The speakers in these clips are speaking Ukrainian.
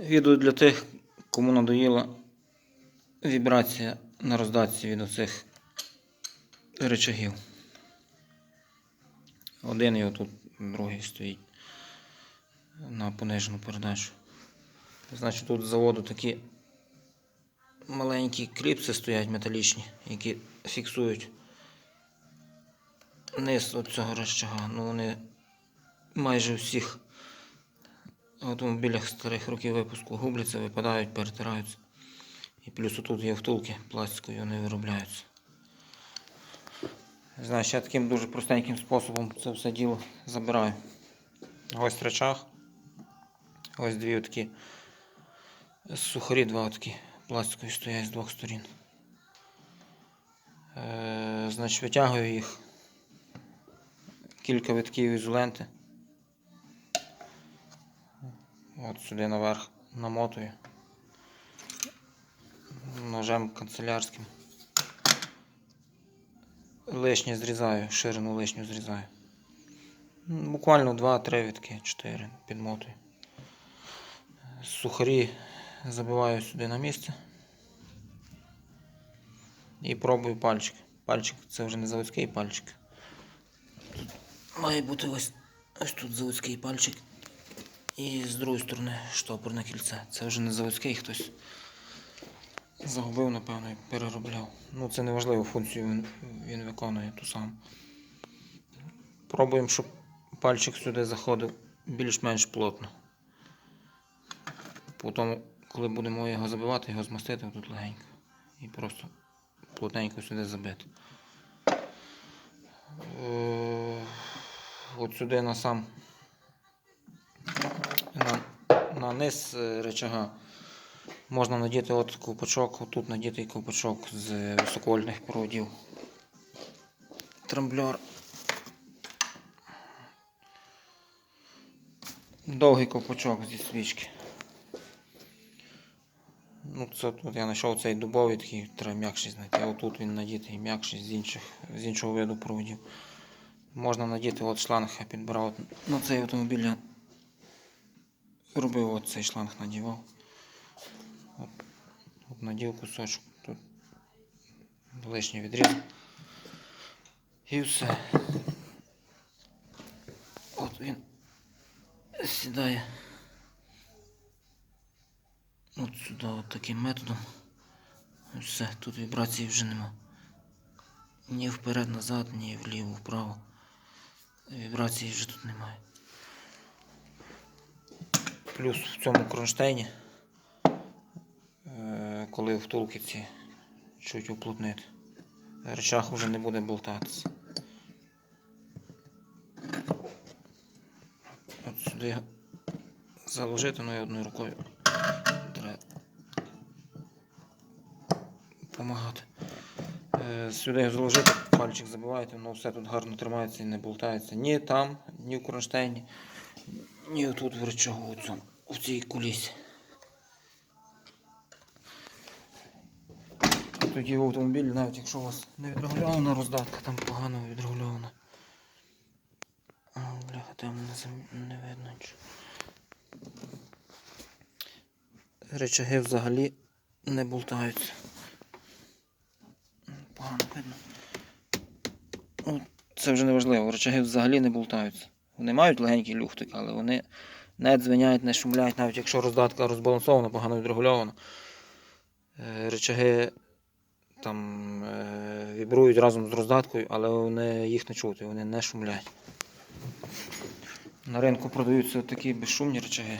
Відео для тих, кому надоїла вібрація на роздатці від оцих речагів. Один і отут другий стоїть на понижену передачу. Значить, тут з заводу такі маленькі кліпси стоять металічні, які фіксують низ от цього речага. Ну вони майже всіх автомобілях старих років випуску губляться, випадають, перетираються. І плюс отут є втулки пластикові, вони виробляються. Не знаю, ще таким дуже простеньким способом це все діло забираю. Ось речах. Ось дві такі сухарі, два такі пластикові стоять з двох сторін. Е, значить, витягую їх. Кілька витків ізоленти. От сюди наверх намотую. Ножем канцелярським. Лишнє зрізаю, ширину лишню зрізаю. Буквально 2-3 вітки, 4 підмотую. Сухарі забиваю сюди на місце. І пробую пальчик. Пальчик це вже не заводський пальчик. Має бути ось, ось тут заводський пальчик. І з другої сторони штопорне кільце. Це вже не заводський хтось загубив, напевно, і переробляв. Ну, це не важливо, функцію він, він виконує ту саму. Пробуємо, щоб пальчик сюди заходив більш-менш плотно. Потім, коли будемо його забивати, його змастити тут легенько. І просто плотненько сюди забити. Е, От сюди на сам на низ е, речага можна надіти от ковпачок, отут надітий ковпачок з високовольтних проводів. Трамблер. Довгий ковпачок зі свічки. Ну, це тут я знайшов цей дубовий такий, треба м'якший знайти. А отут він надітий м'якший з, інших, з іншого виду проводів. Можна надіти от шланг, я підбирав от на цей автомобіль. Робив от цей шланг надівав. От, от надів кусочок, тут лишній відріз. І все. От він сідає. От сюди от таким методом. Все, тут вібрації вже нема. Ні вперед, назад, ні вліво, вправо. Вібрації вже тут немає. Плюс в цьому кронштейні, е, коли втулки ці чуть уплотнити, речах вже не буде болтатися. От сюди заложити, ну одною рукою треба допомагати. Е, Сюди заложити, пальчик забиваєте, воно все тут гарно тримається і не болтається. Ні там, ні в кронштейні, ні отут в речагу у цій кулісі. Тоді в автомобілі, навіть якщо у вас не відрегульована роздатка, там погано відрегульована. Бляха, там не, не видно нічого. Речаги взагалі не болтаються. Погано видно. Ну, це вже не важливо. Речаги взагалі не болтаються. Вони мають легенький люфтик, але вони не дзвенять, не шумлять, навіть якщо роздатка розбалансована, погано відрегульована. Е, Речаги там е, вібрують разом з роздаткою, але вони їх не чути, вони не шумлять. На ринку продаються такі безшумні речаги.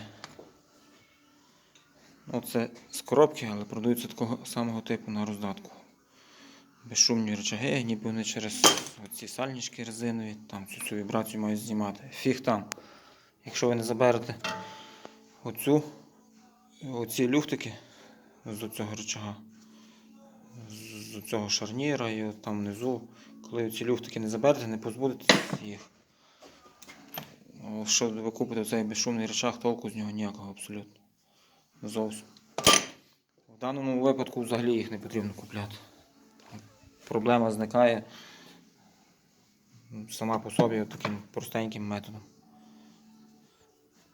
Ну, це з коробки, але продаються такого самого типу на роздатку. Безшумні речаги, ніби вони через ці сальнички резинові, там цю, цю вібрацію мають знімати. Фіг там. Якщо ви не заберете оцю, оці люфтики з цього речага, з цього шарніра і там внизу, коли ці люфтики не заберете, не позбудетеся їх. О, Що ви купите цей безшумний речах, толку з нього ніякого абсолютно. Зовсім. В даному випадку взагалі їх не потрібно купляти. Проблема зникає сама по собі таким простеньким методом.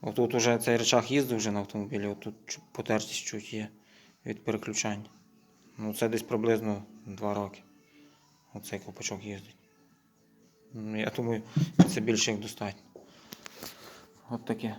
Отут уже цей речах їздив вже на автомобілі, отут потертість чуть є від переключання. Ну, це десь приблизно 2 роки. Оцей ковпачок їздить. Ну, я думаю, це більше як достатньо. От таке.